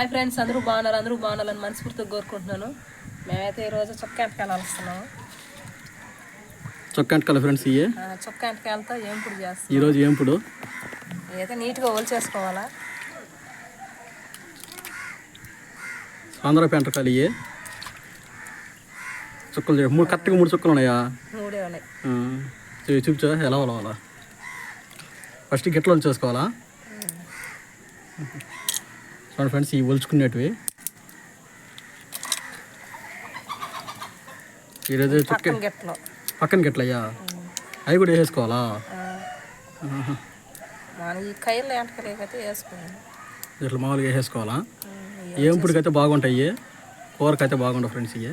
Hi friends అందరూ బాగున్నారు అందరూ బాగున్నారని మనస్ఫూర్తిగా కోరుకుంటున్నాను. మేమైతే ఈరోజు చొక్క ఎంటకాయలు వస్తున్నాము చొక్కా అంటకాల ఫ్రెండ్స్ ఇయ్యే? చొక్క ఎంటకాయలతో ఏంపుడు చేస్తాం? ఈరోజు ఏంపుడు అయితే నీట్గా ఒలిచేసుకోవాలా ఆంధ్ర పెంటకాలు ఇయ్యే. చుక్కలు మూడు కరెక్ట్గా మూడు చుక్కలు ఉన్నాయా? మూడే ఉన్నాయి. చూపించా ఎలా వలవాలా ఫస్ట్ గిట్ల చేసుకోవాలా? చూడండి ఫ్రెండ్స్ ఇవి ఒలుచుకునేటివి. ఈరోజు చుక్క పక్కన గిట్లయ్యా? అవి కూడా ఈ వేసుకున్నాను ఇట్లా మామూలుగా వేసేసుకోవాలా? ఏంపుడికైతే బాగుంటాయి కూరకైతే బాగుంటాయి ఫ్రెండ్స్ ఇవి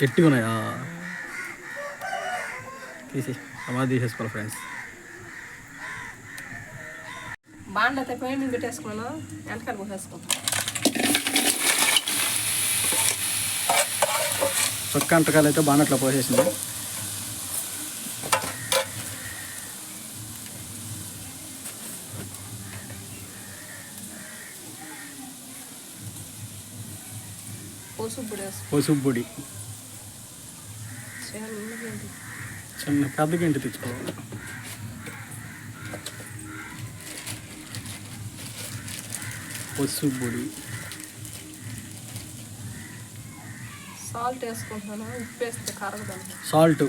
గట్టిగా ఉన్నాయి. తీసి సమాధి తీసేసుకోవాలి ఫ్రెండ్స్. బాండ్ అయితే పెయింటింగ్ పెట్టేసుకున్నాను. ఎంటకాయలు పోసేసుకుంటాను చొక్క అంటకాలు అయితే బాగా అట్లా పోసేసింది. పసుపు పొడి? చిన్న పెద్ద గింటి తెచ్చుకోవాలి పసుపు పొడి సాల్ట్ వేసుకుంటున్నాను ఉప్పు వేస్తే కరగదాన్ని సాల్ట్.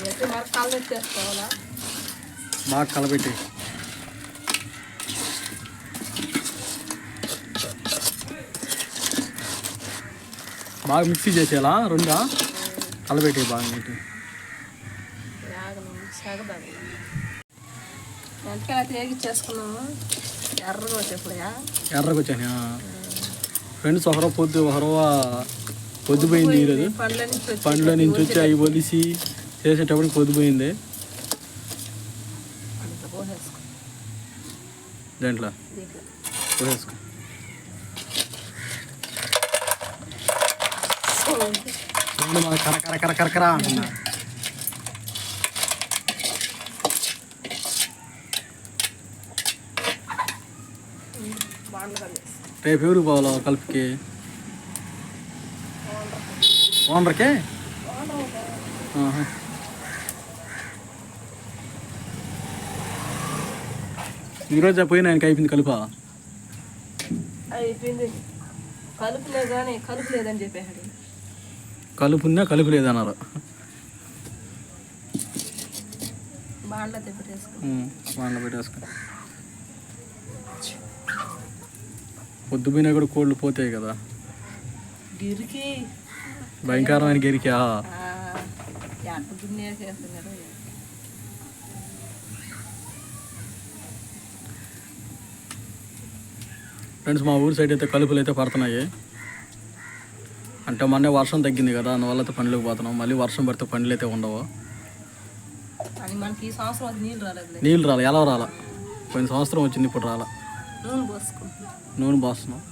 అయితే మరి కళ్ళు ఎత్తేసుకోవాలా బాగా కలబెట్టి బాగా మిక్సీ చేసేలా రెండా? కలబెట్టి బాగా సాగదాన్ని వెంటకాయ అయితే వేగిచ్చేసుకున్నాము. ఎర్రగా వచ్చేప్పుడయా ఎర్రగా వచ్చాను ఫ్రెండ్స్ ఒకరో పొద్దు ఒకరో పొద్దుపోయింది ఈరోజు. పండ్ల నుంచి వచ్చి పండ్ల నుంచి వచ్చి అవి ఒలిసి చేసేటప్పటికి పొద్దుపోయింది. దీంట్లో? పోసేసుకో చూడండి మన కర కర కర కర అంటున్నా. రేపు ఎవరు పోవాలో కలుపుకి? ఓనర్కే? ఈరోజు పోయిన ఆయనకి అయిపోయింది కలుపా? అయిపోయింది. కలుపులేదు కానీ కలుపు లేదని చెప్పాడు కలుపున్నా కలుపు లేదన్నారు తెప్పటేసుకో వాళ్ళ పెట్టేసుకో పొద్దుపోయినా కూడా కోళ్ళు పోతాయి కదా. భయంకరమైన గెరికా ఫ్రెండ్స్ మా ఊరి సైడ్ అయితే కలుపులు అయితే పడుతున్నాయి. అంటే మొన్నే వర్షం తగ్గింది కదా అందువల్ల అయితే పనులకు పోతున్నాం. మళ్ళీ వర్షం పడితే పనులు అయితే ఉండవు నీళ్ళు రాలే ఎలా రాలా? పోయిన సంవత్సరం వచ్చింది ఇప్పుడు రాలా. నూనె పోస్తున్నాం.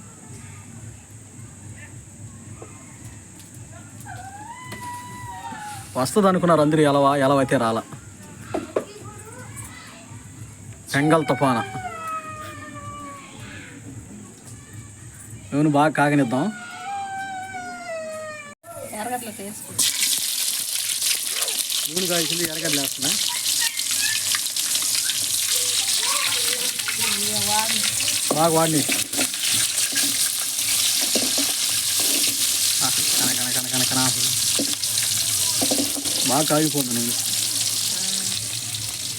వస్తుంది అనుకున్నారు అందరూ ఎలా ఎలా అయితే రాలా. చెంగల్ తుఫాన. నూనె బాగా కాగనిద్దాం. ఎరగట్ల వేసుకుంటాం నూనె కాల్చింది ఎరగడ్డలు వేస్తున్నా బాగా వాడిని కన కన కన కన బాగా కాగిపోతుంది నేను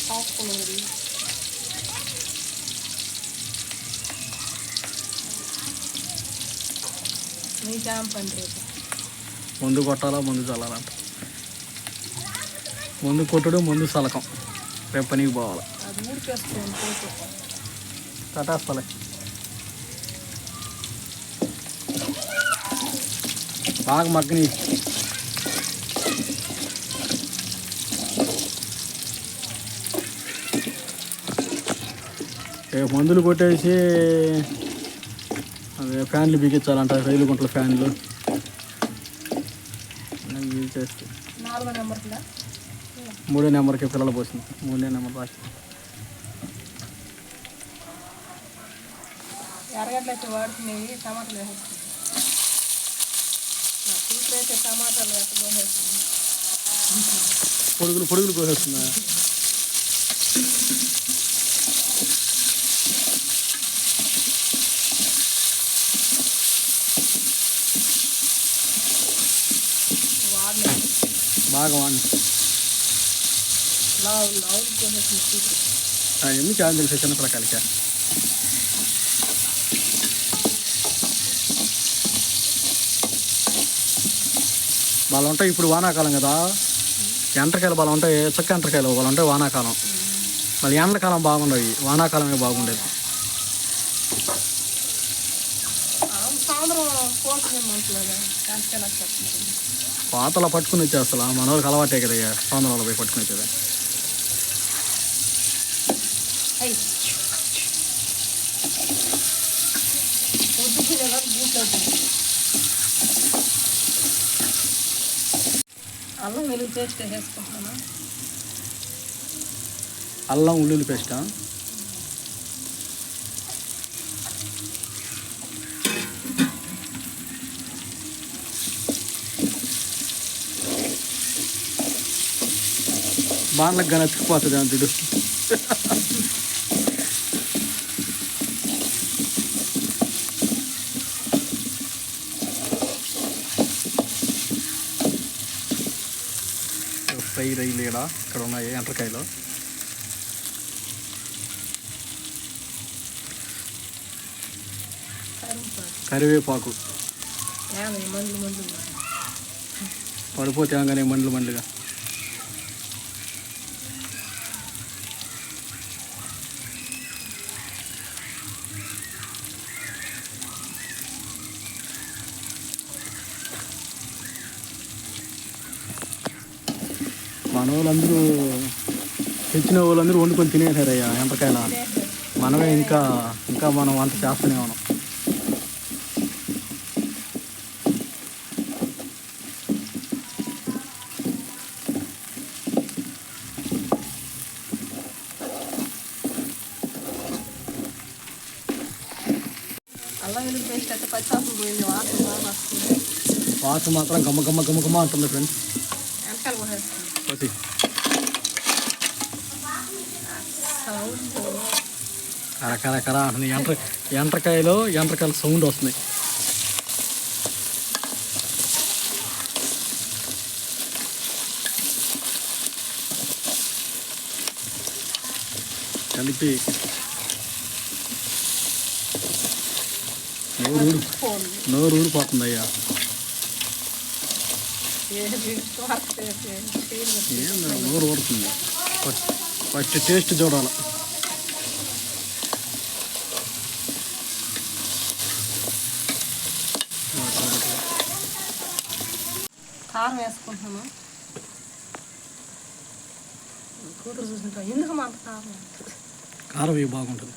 కాసుకునేది ముందు కొట్టాలా ముందు చల్లాలంట ముందు కొట్టుడు ముందు చలకం రేపు పనికి పోవాలి. కట్టేస్తాలే బాగా మగ్గని. రేపు మందులు కొట్టేసి అదే ఫ్యాన్లు బిగించాలంట రైలు గుంటల ఫ్యాన్లు. మూడో నెంబర్కి పిల్లలు పోసింది. మూడో నెంబర్ ఎరగడ్లు అయితే వాడుకునేవి టమాటాలు వేసేస్తుంది కూతురు అయితే టమాటాలు ఎట్ట పోసేస్తుంది పొడుగులు పొడుగులు కోసేస్తుందా వాడిని బాగా వాడిని. లావు లావు పోసేస్తుంది అవన్నీ చాలా చిన్న పిల్లకాయలకి. వాళ్ళు ఉంటాయి ఇప్పుడు వానాకాలం కదా. ఎండ్రకాయలు వాళ్ళు ఉంటాయి చక్క ఎండ్రకాయలు వాళ్ళు ఉంటాయి వానాకాలం. మళ్ళీ ఎండకాలం బాగుండవు వానాకాలమే బాగుండేది. ఆ, పాతలా పట్టుకుని వచ్చే అసలు మనోళ్ళకి అలవాటే కదా సాయంత్రం పోయి పట్టుకుని వచ్చేది. అయ్యి పొద్దుకునే కదా బూట్లు అవుతుంది అల్లం వెలుగు పేస్ట్ వేసుకుంటాను? అల్లం ఉల్లుల్లి పేస్ట్? బాణలకు కానీ అతికిపోతుంది ఫ్రై రైలు ఇక్కడ ఇక్కడ ఉన్నాయి ఎంటకాయలు కరివేపాకు. పడిపోతే కానీ మండలు మండలుగా మన వాళ్ళందరూ తెచ్చిన వాళ్ళందరూ వండుకొని తినేసారయ్యా ఎంతకాయల మనమే ఇంకా ఇంకా మనం వంట చేస్తూనే ఉన్నాం. వాసన మాత్రం గమ్మ గమ్మ గమ్మ గమ్మ అంటుంది ఫ్రెండ్స్ వెనకాల పోసేస్తుంది వచ్చి సౌండ్ కర కర కర అంటుంది ఎంట్ర ఎంట్రకాయలో ఎంట్రకాయల సౌండ్ వస్తుంది. కలిపి నోరు నోరు ఊడిపోతుంది అయ్యా నోరు ఊరుతుంది? ఫస్ట్ ఫస్ట్ టేస్ట్ చూడాలి. కారం వేసుకుంటున్నాము కూతురు చూసుకుంటాం ఎందుకు మాకు కారం కారం ఇవి బాగుంటుంది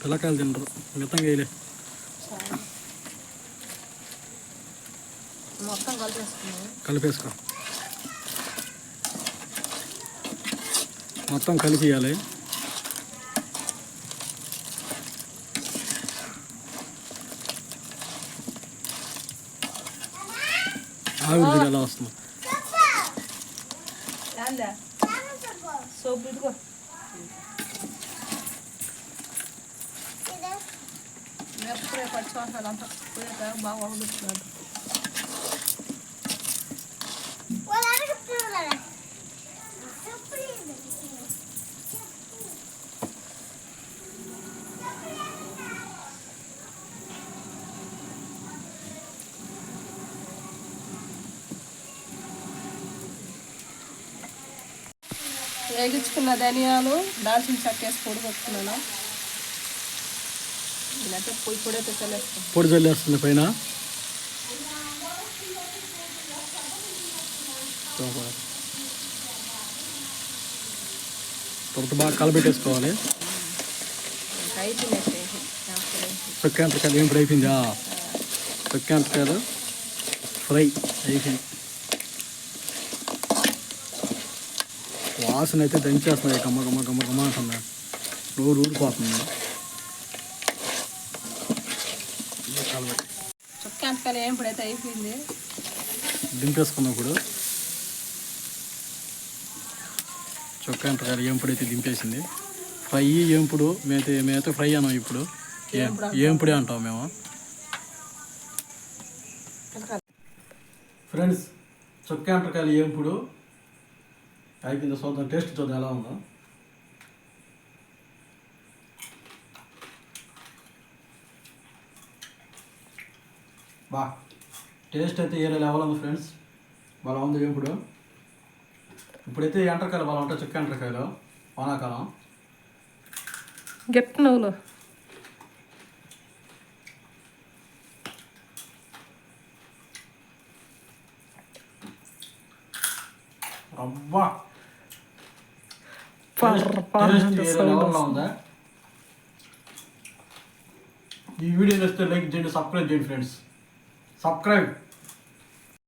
పిల్లకాయలు తినరు మితంగా వేయలే. మొత్తం కలిపేసుకున్నాము కలిపేసుకో. మొత్తం కలిపియాలి ఆవిరి ఎలా వస్తుంది ఏందా సోపు ఇదిగో మిరపకాయ పచ్చి వాసన అంతా పోయాక బాగా వండుతున్నాడు వేగించుకున్న ధనియాలు దాల్చిన చెక్క వేసి పొడి కొట్టుకున్నాను ఇలాంటి పొయ్యి పొడి అయితే చల్లేస్తాం పొడి చల్లేస్తుంది పైన. తర్వాత బాగా కలబెట్టేసుకోవాలి. ఇంకా అయిపోయినట్టే చొక్క ఎంటకాయలు ఏం ఇప్పుడు అయిపోయిందా? చొక్క ఎంటకాయలు ఫ్రై అయిపోయింది. వాసన అయితే దంచేస్తున్నాయి గమ్మ గమ్మ గమ్మ గమ్మ అంటుంది నోరు ఊడిపోతుంది చుక్క ఎంటకాయలు ఏం ఇప్పుడైతే అయిపోయింది? దింపేసుకున్నాం ఇప్పుడు. చొక్క ఎంటకాయలు ఏంపుడైతే దింపేసింది. ఫ్రై ఏంపుడు మేతే మేతే ఫ్రై అన్నాం ఇప్పుడు. ఏం ఏంపుడే అంటాం మేము. ఫ్రెండ్స్ చొక్క ఎంటకాయలు ఏంపుడు. అయిపోయింది. చూద్దాం టేస్ట్ చూద్దాం ఎలా ఉందో. బా టేస్ట్ అయితే ఏరే లెవెల్ ఉంది ఫ్రెండ్స్? బాగా ఉంది ఇప్పుడు? ఇప్పుడైతే ఎండ్రకాయలు బాగా ఉంటాయి చుక్క ఎంటకాయలు వానాకాలం. గెట్ నువ్వులు అబ్బా పర్ర పర్ర టేస్ట్ అంటే ఏరే sound లెవెల్లో ఉందా ఈ వీడియో నచ్చితే లైక్ చేయండి సబ్స్క్రైబ్ చేయండి ఫ్రెండ్స్ సబ్స్క్రైబ్